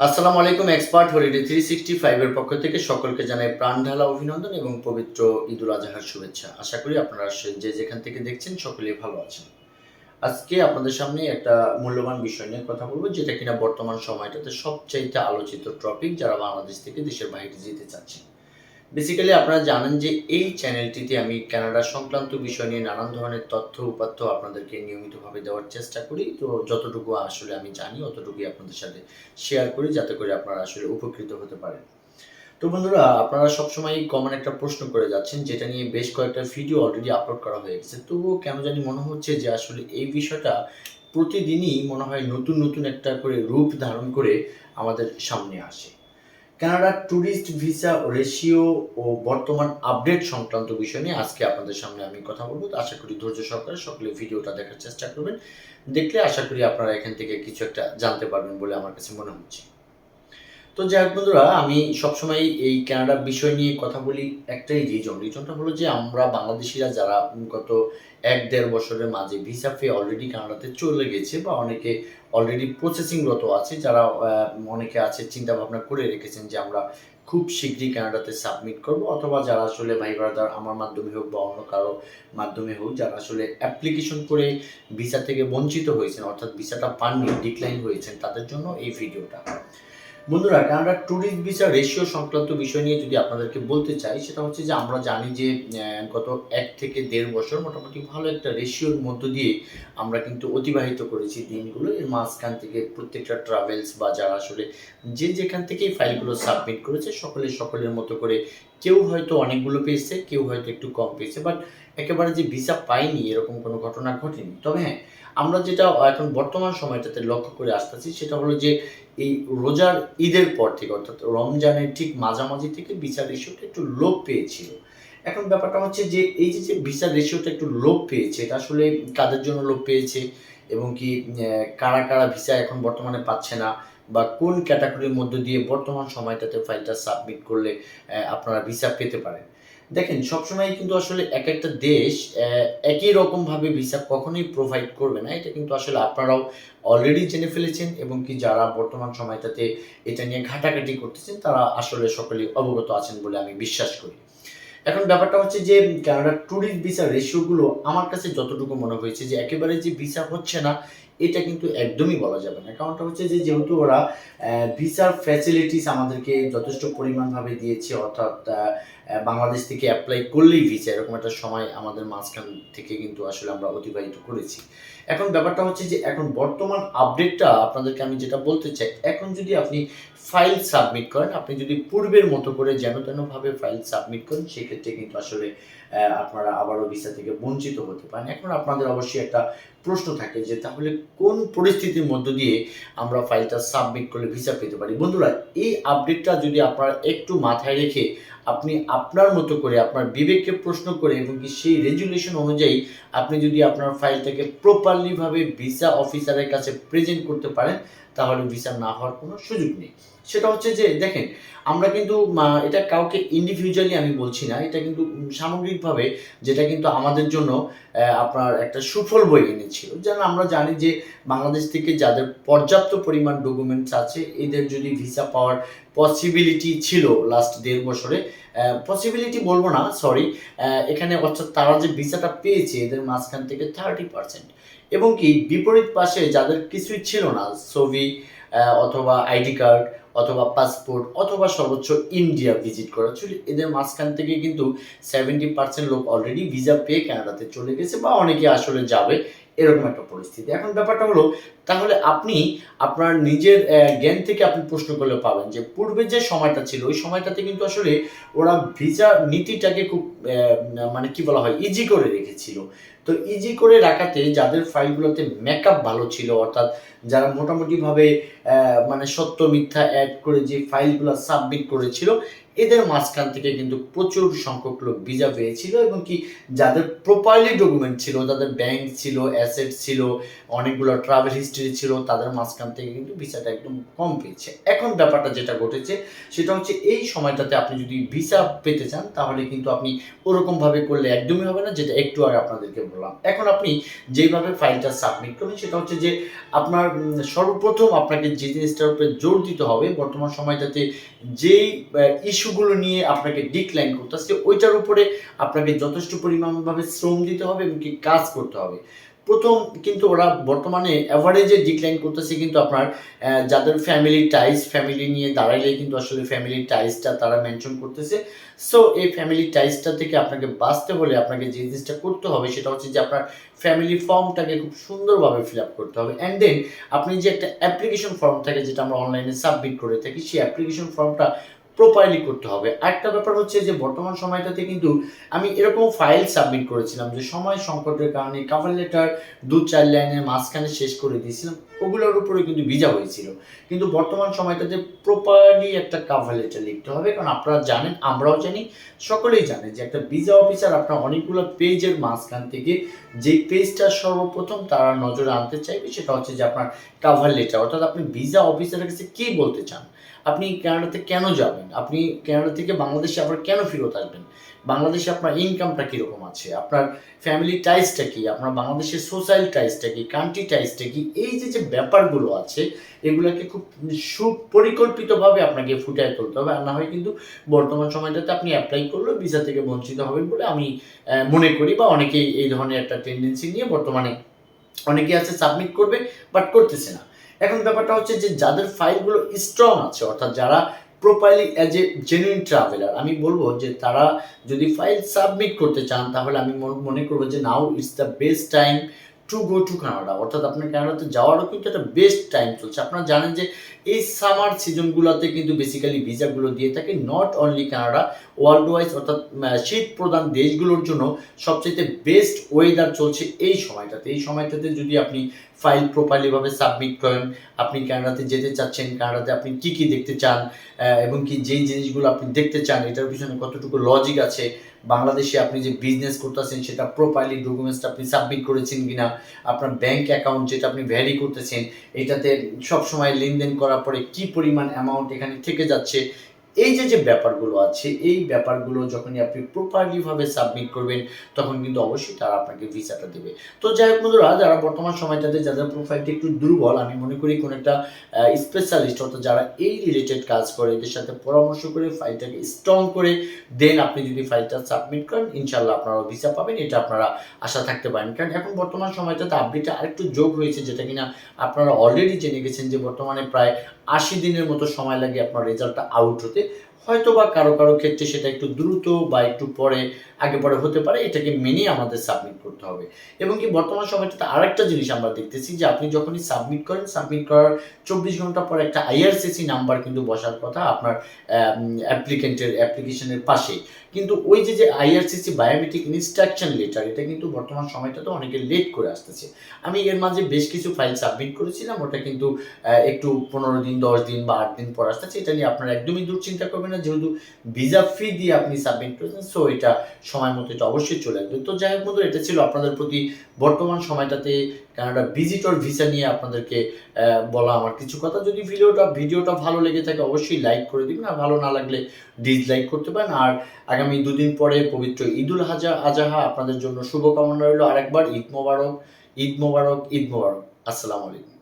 আসসালামু আলাইকুম, expert holiday three sixty ফাইভের পক্ষ থেকে সকলকে জানাই প্রাণ ঢালা অভিনন্দন এবং পবিত্র ঈদুল আজহার শুভেচ্ছা। আশা করি আপনারা যে যেখান থেকে দেখছেন সকলেই ভালো আছেন। আজকে আপনাদের সামনে একটা মূল্যবান বিষয় নিয়ে কথা বলব, যেটা কিনা বর্তমান সময়টাতে সবচাইতে আলোচিত টপিক যারা বাংলাদেশ থেকে দেশের বাইরে যেতে চাচ্ছেন। বেসিক্যালি আপনারা জানেন যে এই চ্যানেলটিতে আমি কানাডা সংক্রান্ত বিষয় নিয়ে নানান ধরনের তথ্য উপাত্য আপনাদেরকে নিয়মিতভাবে দেওয়ার চেষ্টা করি। তো যতটুকু আসলে আমি জানি, অতটুকুই আপনাদের সাথে শেয়ার করি, যাতে করে আপনারা আসলে উপকৃত হতে পারেন। তো বন্ধুরা, আপনারা সবসময় কমন একটা প্রশ্ন করে যাচ্ছেন, যেটা নিয়ে বেশ কয়েকটা ভিডিও অলরেডি আপলোড করা হয়ে গেছে। তবুও কেন জানি মনে হচ্ছে যে আসলে এই বিষয়টা প্রতিদিনই মনে হয় নতুন নতুন একটা করে রূপ ধারণ করে আমাদের সামনে আসে। কানাডার ট্যুরিস্ট ভিসা রেশিও ও বর্তমান আপডেট সংক্রান্ত বিষয় নিয়ে আজকে আপনাদের সামনে আমি কথা বলব। আশা করি ধৈর্য সহকারে সকলে ভিডিওটা দেখার চেষ্টা করবেন। দেখলে আশা করি আপনারা এখান থেকে কিছু একটা জানতে পারবেন বলে আমার কাছে মনে হচ্ছে। তো যাই হোক বন্ধুরা, আমি সবসময় এই কানাডার বিষয় নিয়ে কথা বলি একটাই রিজন রিজনটা হলো যে আমরা বাংলাদেশিরা যারা গত এক দেড় বছরের মাঝে ভিসা পেয়ে অলরেডি কানাডাতে চলে গেছে বা অনেকে অলরেডি প্রসেসিংরত আছে, যারা অনেকে আছে চিন্তা ভাবনা করে রেখেছেন যে আমরা খুব শীঘ্রই কানাডাতে সাবমিট করব অথবা যারা আসলে ভাই ব্রাদার আমার মাধ্যমে হোক বা অন্য কারও মাধ্যমে হোক, যারা আসলে অ্যাপ্লিকেশন করে ভিসা থেকে বঞ্চিত হয়েছেন, অর্থাৎ ভিসাটা পাননি ডিক্লাইন হয়েছেন, তাদের জন্য এই ভিডিওটা বন্ধুরা কানাডার ট্যুরিস্ট ভিসা রেশিও সংক্রান্ত বিষয় নিয়ে যদি আপনাদেরকে বলতে চাই, সেটা হচ্ছে যে আমরা জানি যে গত এক থেকে দেড় বছর মোটামুটি ভালো একটা রেশিওর মধ্য দিয়ে আমরা কিন্তু অতিবাহিত করেছি দিনগুলো। এর মাঝখান থেকে প্রত্যেকটা ট্রাভেলস বা যারা আসলে যে যেখান থেকেই ফাইলগুলো সাবমিট করেছে, সকলে সকলের মতো করে কেউ হয়তো অনেকগুলো পেয়েছে, কেউ হয়তো একটু কম পেয়েছে বাট একেবারে যে ভিসা পাইনি, এরকম কোনো ঘটনা ঘটেনি। তবে হ্যাঁ আমরা যেটা এখন বর্তমান সময়টাতে লক্ষ্য করে আসতেছি, সেটা হলো যে এই রোজার ঈদের পর থেকে, অর্থাৎ রমজানের ঠিক মাঝামাঝি থেকে ভিসা রেশিওটা একটু লোপ পেয়েছিল। এখন ব্যাপারটা হচ্ছে যে এই যে যে ভিসা রেশিওটা একটু লোপ পেয়েছে, এটা আসলে কাদের জন্য লোপ পেয়েছে এবং কি কারা কারা ভিসা এখন বর্তমানে পাচ্ছে না বা কোন ক্যাটাগরির মধ্য দিয়ে বর্তমান সময়টাতে ফাইলটা সাবমিট করলে আপনারা ভিসা পেতে পারেন? দেখেন সবসময় কিন্তু আসলে এক একটা দেশ একই রকমভাবে ভিসা কখনোই প্রোভাইড করবে না। এটা কিন্তু আসলে আপনারাও অলরেডি জেনে ফেলেছেন এবং কি যারা বর্তমান সময়টাতে এটা নিয়ে ঘাটাঘাটি করতেছেন, তারা আসলে সকলে অবগত আছেন বলে আমি বিশ্বাস করি। এখন ব্যাপারটা হচ্ছে যে, কানাডার ট্যুরিস্ট ভিসা রেশিওগুলো আমার কাছে যতটুকু মনে হয়েছে যে, একেবারে যে ভিসা হচ্ছে না এটা কিন্তু একদমই বলা যাবে না। কারণটা হচ্ছে যে, যেহেতু ওরা ভিসার ফ্যাসিলিটিস আমাদেরকে যথেষ্ট পরিমাণভাবে দিয়েছে, অর্থাৎ বাংলাদেশ থেকে অ্যাপ্লাই করলেই ভিসা এরকম একটা সময় আমাদের মাঝখান থেকে কিন্তু আসলে আমরা অতিবাহিত করেছি। এখন ব্যাপারটা হচ্ছে যে, এখন বর্তমান আপডেটটা আপনাদেরকে আমি যেটা বলতে চাই, এখন যদি আপনি ফাইল সাবমিট করেন, আপনি যদি পূর্বের মতো করে যেন তেনভাবে ফাইল সাবমিট করেন, সেক্ষেত্রে কিন্তু আসলে আপনারা আবারও ভিসা থেকে বঞ্চিত হতে পারেন। এখন আপনাদের অবশ্যই একটা প্রশ্ন থাকে যে তাহলে কোন পরিস্থিতির মধ্য দিয়ে আমরা ফাইলটা সাবমিট করলে ভিসা পেতে পারি? বন্ধুরা, এই আপডেটটা যদি আপনারা একটু মাথায় রেখে আপনি আপনার মতো করে আপনার বিবেককে প্রশ্ন করে এবং কি সেই রেজুলেশন অনুযায়ী আপনি যদি আপনার ফাইলটাকে প্রপারলিভাবে ভিসা অফিসারের কাছে প্রেজেন্ট করতে পারেন তাহলে ভিসা না হওয়ার কোনো সুযোগ নেই। সেটা হচ্ছে যে, দেখেন, আমরা কিন্তু এটা কাউকে ইন্ডিভিজুয়ালি আমি বলছি না, এটা কিন্তু সামগ্রিকভাবে যেটা কিন্তু আমাদের জন্য আপনার একটা সুফল বই এনেছিল। যেন আমরা জানি যে, বাংলাদেশ থেকে যাদের পর্যাপ্ত পরিমাণ ডকুমেন্টস আছে, এদের যদি ভিসা পাওয়ার পসিবিলিটি ছিল লাস্ট দেড় বছরে পসিবিলিটি বলব না সরি এখানে অর্থাৎ তারা যে ভিসাটা পেয়েছে, এদের মাঝখান থেকে থার্টি পার্সেন্ট এবং কি বিপরীত পাশে যাদের কিছুই ছিল না, ছবি অথবা আইডি কার্ড, অথবা পাসপোর্ট, অথবা সর্বোচ্চ ইন্ডিয়া ভিজিট করা ছিল এদের মাঝখান থেকে কিন্তু সেভেন্টি পার্সেন্ট লোক অলরেডি ভিসা পেয়ে কানাডাতে চলে গেছে বা অনেকে আসলে যাবে, এরকম একটা পরিস্থিতি। এখন ব্যাপারটা হলো, তাহলে আপনি আপনার নিজের জ্ঞান থেকে আপনি প্রশ্ন করলে পাবেন যে পূর্বে যে সময়টা ছিল, ওই সময়টাতে কিন্তু আসলে ওরা ভিসা নীতিটাকে খুব মানে কি বলা হয় ইজি করে রেখেছিল। তো ইজি করে রাখাতে যাদের ফাইলগুলোতে মেকআপ ভালো ছিল, অর্থাৎ যারা মোটামুটিভাবে মানে সত্য মিথ্যা অ্যাড করে যে ফাইলগুলো সাবমিট করেছিল, এদের মাঝখান থেকে কিন্তু প্রচুর সংখ্যক লোক ভিসা পেয়েছিল এবং কি যাদের প্রপারলি ডকুমেন্ট ছিল, যাদের ব্যাংক ছিল অ্যাসেট ছিল, অনেকগুলো ট্রাভেল হিস্ট্রি ছিল, তাদের মাঝখান থেকে কিন্তু ভিসাটা একদম কম পেয়েছে। এখন ব্যাপারটা যেটা ঘটেছে, সেটা হচ্ছে এই সময়টাতে আপনি যদি ভিসা পেতে চান, তাহলে কিন্তু আপনি ওরকমভাবে করলে একদমই হবে না, যেটা একটু আগে আপনাদেরকে বললাম। করলাম। এখন আপনি যেইভাবে ফাইলটা সাবমিট করবেন সেটা হচ্ছে যে আপনার সর্বপ্রথম আপনাকে যে জিনিসটার উপরে জোর দিতে হবে, বর্তমান সময়টাতে যেই ইস্যুগুলো নিয়ে আপনাকে ডিক্লাইন করতে আসছে ওইটার উপরে আপনাকে যথেষ্ট পরিমাণভাবে শ্রম দিতে হবে এবং কি কাজ করতে হবে। প্রথম কিন্তু ওরা বর্তমানে অ্যাভারেজে ডিক্লাইন করতেছে কিন্তু আপনার যাদের ফ্যামিলি টাইস ফ্যামিলি নিয়ে দাঁড়াইলে কিন্তু আসলে ফ্যামিলি টাইসটা তারা মেনশন করতেছে। সো এই ফ্যামিলি টাইসটা থেকে আপনাকে বাঁচতে হলে আপনাকে যে জিনিসটা করতে হবে সেটা হচ্ছে যে আপনার ফ্যামিলি ফর্মটাকে খুব সুন্দরভাবে ফিল আপ করতে হবে। অ্যান্ড দেন আপনি যে একটা অ্যাপ্লিকেশন ফর্ম থাকে যেটা আমরা অনলাইনে সাবমিট করে থাকি, সেই অ্যাপ্লিকেশন ফর্মটা প্রপারলি করতে হবে। আরেকটা ব্যাপার হচ্ছে যে, বর্তমান সময়টাতে কিন্তু আমি এরকম ফাইল সাবমিট করেছিলাম যে, সময় সংকটের কারণে কাভার লেটার দু চার লাইনের মাঝখানে শেষ করে দিয়েছিলাম, ওগুলোর উপরে কিন্তু ভিজা হয়েছিল। কিন্তু বর্তমান সময়টাতে প্রপারলি একটা কাভার লেটার লিখতে হবে, কারণ আপনারা জানেন, আমরাও জানি, সকলেই জানে যে, একটা ভিজা অফিসার আপনার অনেকগুলো পেজের মাঝখান থেকে যে পেজটা সর্বপ্রথম তারা নজরে আনতে চাইবে, সেটা হচ্ছে যে, আপনার কাভার লেটার অর্থাৎ আপনি ভিসা অফিসারের কাছে কী বলতে চান? আপনি কানাডাতে কেন যাবেন? আপনি কানাডা থেকে বাংলাদেশে আবার কেন ফেরত আসবেন? বাংলাদেশে আপনার ইনকামটা কীরকম আছে? আপনার ফ্যামিলি টাইসটা কি? আপনার বাংলাদেশের সোশ্যাল টাইসটা কি? কান্ট্রি টাইসটা কি? এই যে যে ব্যাপারগুলো আছে, এগুলোকে খুব সুপরিকল্পিতভাবে আপনাকে ফুটিয়ে তুলতে হবে। আর না হয় কিন্তু বর্তমান সময়টাতে আপনি অ্যাপ্লাই করলেও ভিসা থেকে বঞ্চিত হবেন বলে আমি মনে করি বা অনেকেই এই ধরনের একটা টেন্ডেন্সি নিয়ে বর্তমানে অনেকেই আছে সাবমিট করবে বাট করতেছে না। এখন ব্যাপারটা হচ্ছে যে যাদের ফাইলগুলো স্ট্রং আছে, অর্থাৎ যারা properly as a genuine traveller আমি বলব যে তারা যদি ফাইল সাবমিট করতে চান, তাহলে আমি মন- মনে করব যে now it's the best time to go to Canada অর্থাৎ আপনার কানাডাতে যাওয়ারও কিন্তু একটা বেস্ট টাইম চলছে। আপনারা জানেন যে এই সামার সিজনগুলোতে কিন্তু বেসিক্যালি ভিসাগুলো দিয়ে থাকে। Not only Canada world wise অর্থাৎ শীত প্রধান দেশগুলোর জন্য সবচেয়ে বেস্ট ওয়েদার চলছে এই সময়টাতে। এই সময়টাতে যদি আপনি ফাইল প্রপারলিভাবে সাবমিট করেন। আপনি কানাডাতে যেতে চাচ্ছেন কানাডাতে আপনি কি কি দেখতে চান এবং কি যেই জিনিসগুলো আপনি দেখতে চান, এটার পিছনে কতটুকু লজিক আছে, বাংলাদেশে আপনি যে বিজনেস করতেছেন, সেটা প্রপারলি ডকুমেন্টসটা আপনি সাবমিট করেছেন কিনা, আপনার ব্যাংক অ্যাকাউন্ট যেটা আপনি ভ্যারি করতেছেন, এটাতে সব সময় লেনদেন করার পরে কি পরিমাণ অ্যামাউন্ট এখানে থেকে যাচ্ছে এই যে যে ব্যাপারগুলো আছে, এই ব্যাপারগুলো যখনই আপনি প্রপারলিভাবে সাবমিট করবেন, তখন কিন্তু অবশ্যই তারা আপনাকে ভিসাটা দেবে। তো যাই হোক বন্ধুরা, যারা বর্তমান সময়টাতে যাদের প্রোফাইলটা একটু দুর্বল, আমি মনে করি কোনো একটা স্পেশালিস্ট অর্থাৎ যারা এই রিলেটেড কাজ করে, এদের সাথে পরামর্শ করে ফাইলটাকে স্ট্রং করে দেন আপনি যদি ফাইলটা সাবমিট করেন ইনশাল্লাহ আপনারা ভিসা পাবেন, এটা আপনারা আশা থাকতে পারেন। কারণ এখন বর্তমান সময়টাতে আপডেটটা আরেকটু যোগ হয়েছে যেটা কিনা আপনারা অলরেডি জেনে গেছেন যে বর্তমানে প্রায় আশি দিনের মতো সময় লাগে আপনার রেজাল্টটা আউট হতে। হয়তো বা কারও কারও ক্ষেত্রে সেটা একটু দ্রুত বা একটু পরে, আগে পরে হতে পারে, এটাকে মেনে আমাদের সাবমিট করতে হবে। এবং কি বর্তমান সময়টাতে আরেকটা জিনিস আমরা দেখতেছি যে আপনি যখনই সাবমিট করেন সাবমিট করার চব্বিশ ঘণ্টা পর একটা আইআরসিসি নাম্বার কিন্তু বসার কথা আপনার অ্যাপ্লিকেন্টের অ্যাপ্লিকেশনের পাশে। কিন্তু ওই যে যে আইআরসিসি বায়োমেট্রিক ইনস্ট্রাকশন লেটার এটা কিন্তু বর্তমান সময়টাতে অনেকে লেট করে আসতেছে। আমি এর মাঝে বেশ কিছু ফাইল সাবমিট করেছিলাম, ওটা কিন্তু একটু পনেরো দিন, দশ দিন বা আট দিন পর আসতেছে, এটা নিয়ে আপনারা একদমই দুশ্চিন্তা করবেন না, যেহেতু ভিসা ফি দিয়ে আপনি সাবমিট করেছেন সো এটা সময় মতো এটা অবশ্যই চলে আসবে। তো যাই হোক বন্ধু এটা ছিল আপনাদের প্রতি বর্তমান সময়টাতে কানাডা ভিজিটর ভিসা নিয়ে আপনাদেরকে বলা আমার কিছু কথা। যদি ভিডিওটা ভিডিওটা ভালো লেগে থাকে, অবশ্যই লাইক করে দিবেন, আর ভালো না লাগলে ডিসলাইক করতে পারেন। আর আগামী দুদিন পরে পবিত্র ঈদুল হাজা, আজাহা আপনাদের জন্য শুভকামনা রইল। আরেকবার ঈদ মোবারক ঈদ মোবারক ঈদ মোবারক। আসসালামু আলাইকুম।